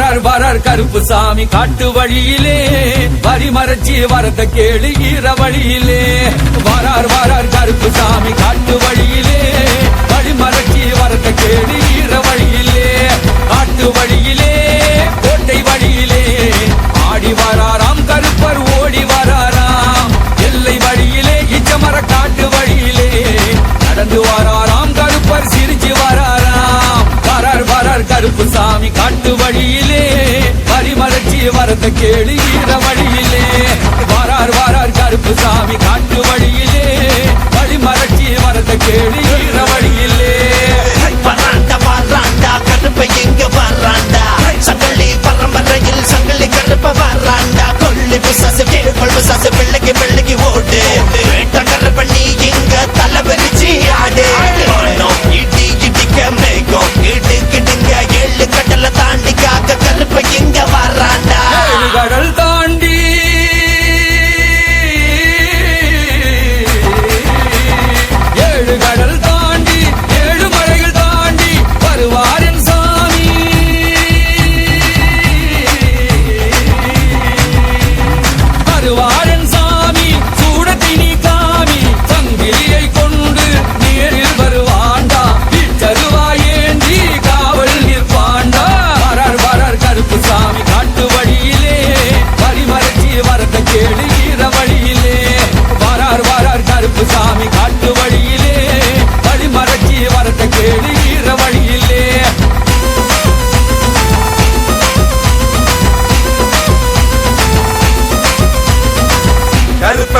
கருப்பு சாமி காட்டு வழியிலே. வரி மறைச்சி வரத கேளு ஈர வழியிலே. வாரார் வாரார் கருப்பு சாமி காட்டு வழியிலே. வழி மறைச்சி வரத கேளு கருப்பு சாமி காட்டு வழியிலே பரிமலர்ச்சி வரத கேளு ஈர வழியிலே. வாரார் வாரார் கருப்பு சாமி காட்டு வழியிலே.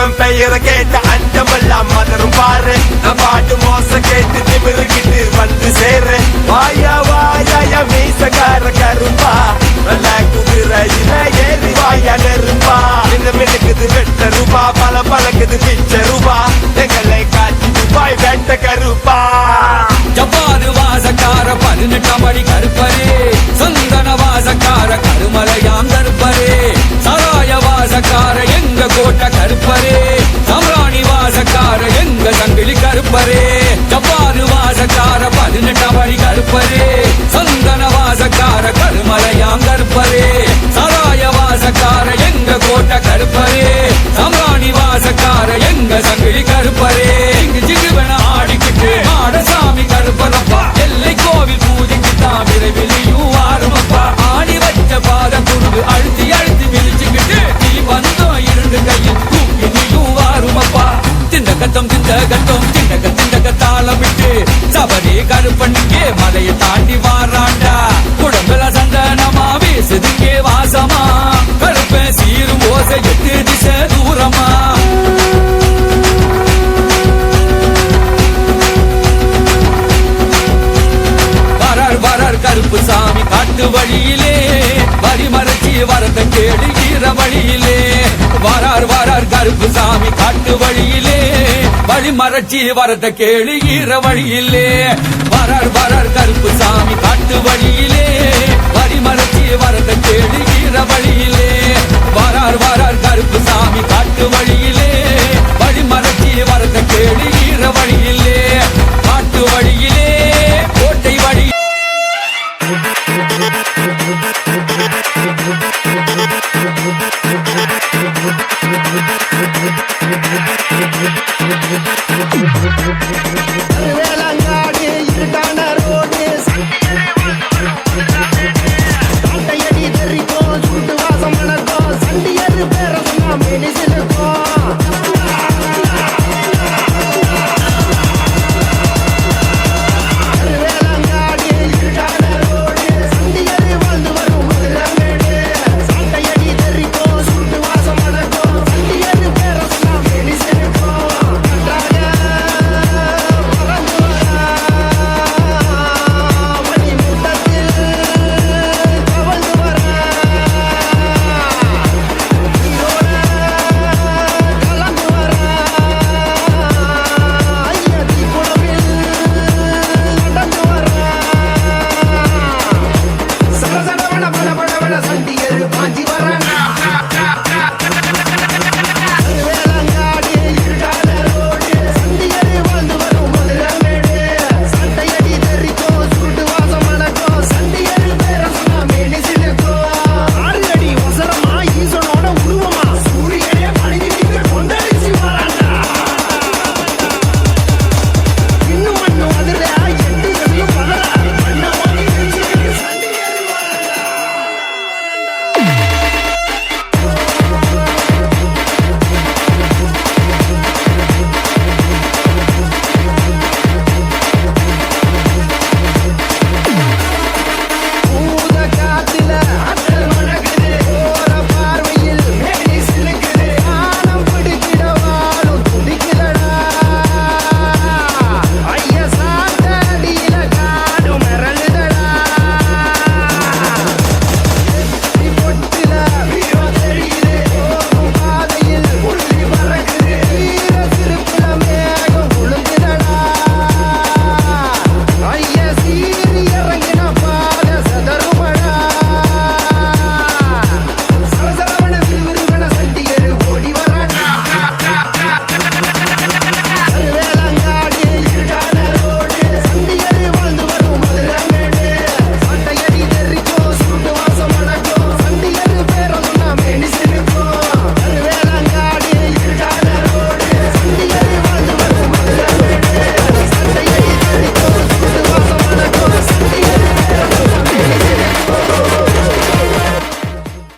கருப்பன் பெயரை கேட்ட அண்டமெல்லாம் மலரும் பாரு. நான் பாட்டு மோச கேட்டு திமிருகிட்டு வந்து சேரு வாயா வாயா மீசக்கார கரும்பா. நல்ல குதிரையில ஏறி வாயா நெருப்பா இந்த மினுக்குது வெட்ட ரூபா பல பழக்குது பிச்ச ரூபா. எங்களை காட்சி ரூபாய் வெட்ட கருப்பா. ஜப்பாரு வாசக்கார பதினெட்டாம் படி கருப்பரே. சந்தன வாசக்கார கருமலையாம் கருப்பரே. சராய வாசக்கார எங்க கோட்டை கருப்பரே? சம்ராணி வாசக்கார எங்க சங்கிலி கருப்பரே? ஜப்பாரு வாசக்கார பதினெட்டாம் வழி கருப்பரே. சந்தன வாசக்கார கருமலையாம் கருப்பரே. சராய வாசக்கார எங்க கோட்டை கருப்பரே? திண்ட கத்தம் திண்ட கத்தம் திண்டக திண்டக தாளம் விட்டு சபரி கருப்பண்ணிக்கே மலையை தாண்டி வாராண்டா. குடம்புல சந்தனமா வீசுதுக்கே வாசமா. கருப்பன் சீரும் ஓசை எட்டு திசை தூரமா. கருப்பு சாமி காட்டு வழியிலே. வரி மறைச்சி வரத கேடு ஈர வழியிலே. வரார் வரார் கருப்பு சாமி காட்டு வழியிலே. வழி மறைச்சி வரத கேளு ஈர வழியிலே. வரர் வரர் கருப்பு சாமி காட்டு வழியில்.